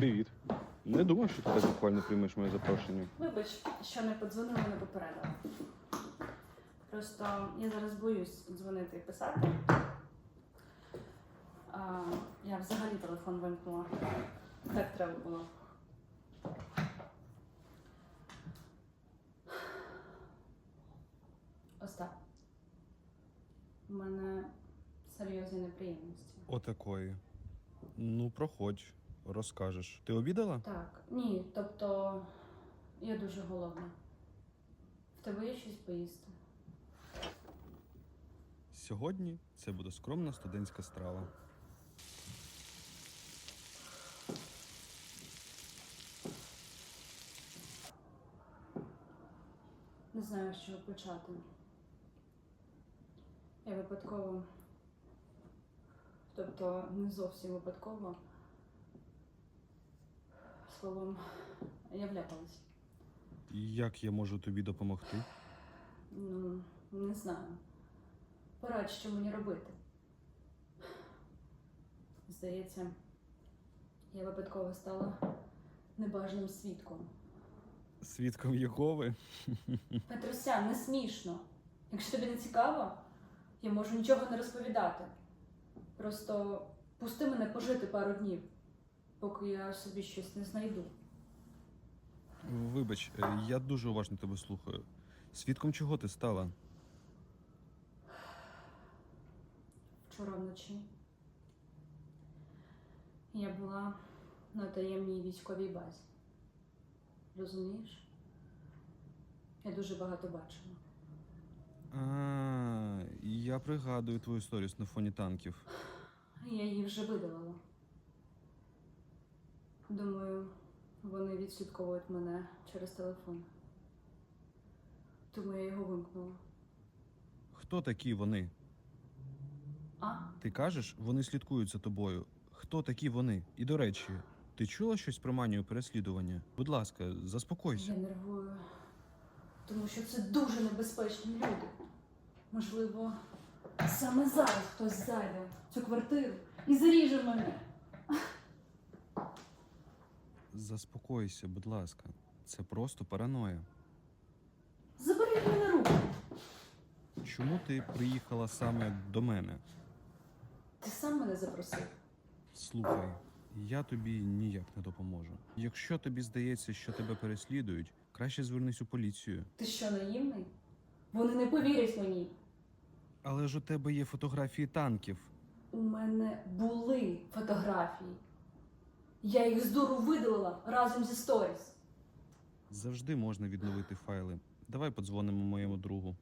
Привіт. Не думав, що ти так буквально приймеш моє запрошення. Вибач, що не подзвонила, не попередила. Просто я зараз боюсь дзвонити і писати. А, я взагалі телефон вимкнула. Так треба було. Остап. У мене серйозні неприємності. Отакої. Ну, проходь, розкажеш. Ти обідала? Так, ні, тобто я дуже голодна. В тебе є щось поїсти? Сьогодні це буде скромна студентська страва. Не знаю, з чого почати. Я випадково, тобто не зовсім випадково, словом, я вляпалась. Як я можу тобі допомогти? Ну, не знаю. Порадь, що мені робити. Здається, я випадково стала небажаним свідком. Свідком Єгови? Петруся, не смішно. Якщо тобі не цікаво, я можу нічого не розповідати. Просто пусти мене пожити пару днів, поки я собі щось не знайду. Вибач, е, я дуже уважно тебе слухаю. Свідком чого ти стала? Вчора вночі я була на таємній військовій базі. Розумієш? Я дуже багато бачила. А, я пригадую твою сторіс на фоні танків. Я її вже видалила. Думаю, вони відслідковують мене через телефон. Тому я його вимкнула. Хто такі вони? А? Ти кажеш, вони слідкують за тобою. Хто такі вони? І до речі, ти чула щось про манію переслідування? Будь ласка, заспокойся. Я нервую, тому що це дуже небезпечні люди. Можливо, саме зараз хтось зайде в цю квартиру і заріже мене. Заспокойся, будь ласка. Це просто параноя. Забери мене руку. Чому ти приїхала саме до мене? Ти сам мене запросив. Слухай, я тобі ніяк не допоможу. Якщо тобі здається, що тебе переслідують, краще звернись у поліцію. Ти що, наївний? Вони не повірять мені. Але ж у тебе є фотографії танків. У мене були фотографії. Я їх з видалила разом зі сторіс. Завжди можна відновити файли. Давай подзвонимо моєму другу.